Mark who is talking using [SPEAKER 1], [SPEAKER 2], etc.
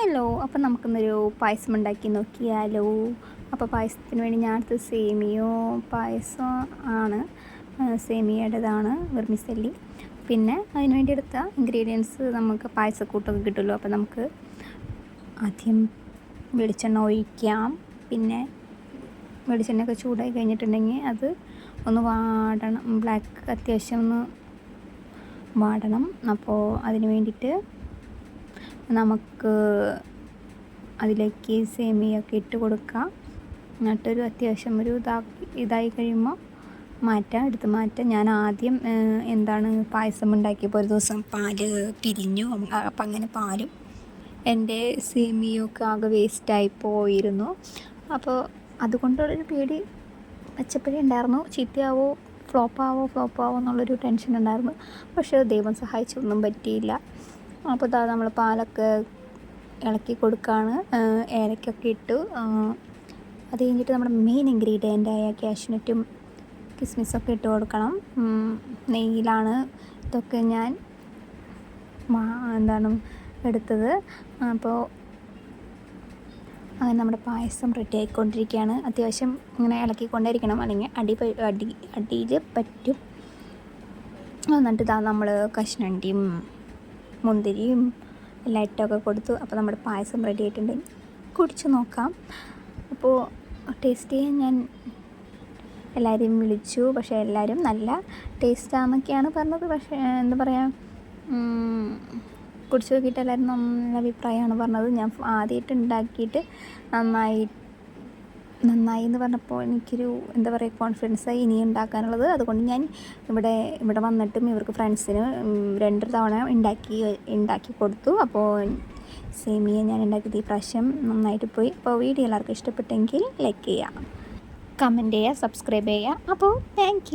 [SPEAKER 1] Hello അപ്പോൾ നമുക്കിന്നൊരു പായസം ഉണ്ടാക്കി നോക്കിയാലോ? അപ്പോൾ പായസത്തിന് വേണ്ടി ഞാൻ അടുത്ത് സേമിയോ പായസം ആണ്. സേമിയയുടേതാണ് വെർമിസല്ലി. പിന്നെ അതിന് വേണ്ടി എടുത്ത ഇൻഗ്രീഡിയൻസ് നമുക്ക് പായസക്കൂട്ടൊക്കെ കിട്ടുമല്ലോ അപ്പോൾ നമുക്ക് ആദ്യം വെളിച്ചെണ്ണ ഒഴിക്കാം. പിന്നെ വെളിച്ചെണ്ണയൊക്കെ ചൂടായി കഴിഞ്ഞിട്ടുണ്ടെങ്കിൽ അത് ഒന്ന് വാടണം. ബ്ലാക്ക് അത്യാവശ്യം ഒന്ന് വാടണം. അപ്പോൾ അതിന് വേണ്ടിയിട്ട് നമുക്ക് അതിലേക്ക് സേമിയൊക്കെ ഇട്ട് കൊടുക്കാം. എന്നിട്ടൊരു അത്യാവശ്യം ഒരു ഇതാക്കി ഇതായി കഴിയുമ്പോൾ മാറ്റാം എടുത്ത് മാറ്റാം. ഞാൻ ആദ്യം എന്താണ് പായസം ഉണ്ടാക്കിയപ്പോൾ ഒരു ദിവസം പാൽ പിരിഞ്ഞു. അപ്പം അങ്ങനെ പാലും എന്റെ സേമിയൊക്കെ ആകെ വേസ്റ്റായി പോയിരുന്നു. അപ്പോൾ അതുകൊണ്ടുള്ളൊരു പേടി പച്ചപ്പഴി ഉണ്ടായിരുന്നു. ചീത്തയാവോ ഫ്ലോപ്പാവോ ഫ്ലോപ്പാവോ എന്നുള്ളൊരു ടെൻഷൻ ഉണ്ടായിരുന്നു. പക്ഷേ ദൈവം സഹായിച്ചൊന്നും പറ്റിയില്ല. അപ്പോൾ ഇതാ നമ്മൾ പാലൊക്കെ ഇളക്കി കൊടുക്കുകയാണ് ഏലക്കൊക്കെ ഇട്ടു. അത് കഴിഞ്ഞിട്ട് നമ്മുടെ മെയിൻ ഇൻഗ്രീഡിയന്റായ കാഷ്നറ്റും കിസ്മിസൊക്കെ ഇട്ട് കൊടുക്കണം. നെയ്യിലാണ് ഇതൊക്കെ ഞാൻ എന്താണ് എടുത്തത്. അപ്പോൾ അങ്ങനെ നമ്മുടെ പായസം റെഡി ആയിക്കൊണ്ടിരിക്കുകയാണ്. അത്യാവശ്യം ഇങ്ങനെ ഇളക്കിക്കൊണ്ടിരിക്കണം അല്ലെങ്കിൽ അടി അടി അടിയിൽ പറ്റും. എന്നിട്ട് ഇതാ നമ്മൾ കഷ്ണണ്ടിയും മുന്തിരിയും ലൈറ്റൊക്കെ കൊടുത്തു. അപ്പോൾ നമ്മുടെ പായസം റെഡി ആയിട്ടുണ്ട്. കുടിച്ചു നോക്കാം. അപ്പോൾ ടേസ്റ്റ് ചെയ്യാൻ ഞാൻ എല്ലാവരെയും വിളിച്ചു. പക്ഷേ എല്ലാവരും നല്ല ടേസ്റ്റാന്നൊക്കെയാണ് പറഞ്ഞത്. പക്ഷേ എന്താ പറയുക കുടിച്ച് നോക്കിയിട്ട് എല്ലാവരും നല്ല അഭിപ്രായമാണ് പറഞ്ഞത്. ഞാൻ ആദ്യമായിട്ട് ഉണ്ടാക്കിയിട്ട് നന്നായി നന്നായി എന്ന് പറഞ്ഞപ്പോൾ എനിക്കൊരു എന്താ പറയുക കോൺഫിഡൻസ് ഇനി ഉണ്ടാക്കാനുള്ളത്. അതുകൊണ്ട് ഞാൻ ഇവിടെ ഇവിടെ വന്നിട്ടും ഇവർക്ക് ഫ്രണ്ട്സിന് രണ്ട് തവണ ഉണ്ടാക്കി ഉണ്ടാക്കി കൊടുത്തു. അപ്പോൾ സേമിയ ഞാൻ ഉണ്ടാക്കിയത് ഈ പ്രാവശ്യം നന്നായിട്ട് പോയി. അപ്പോൾ വീഡിയോ എല്ലാവർക്കും ഇഷ്ടപ്പെട്ടെങ്കിൽ ലൈക്ക് ചെയ്യുക കമന്റ് ചെയ്യുക സബ്സ്ക്രൈബ് ചെയ്യുക. അപ്പോൾ താങ്ക്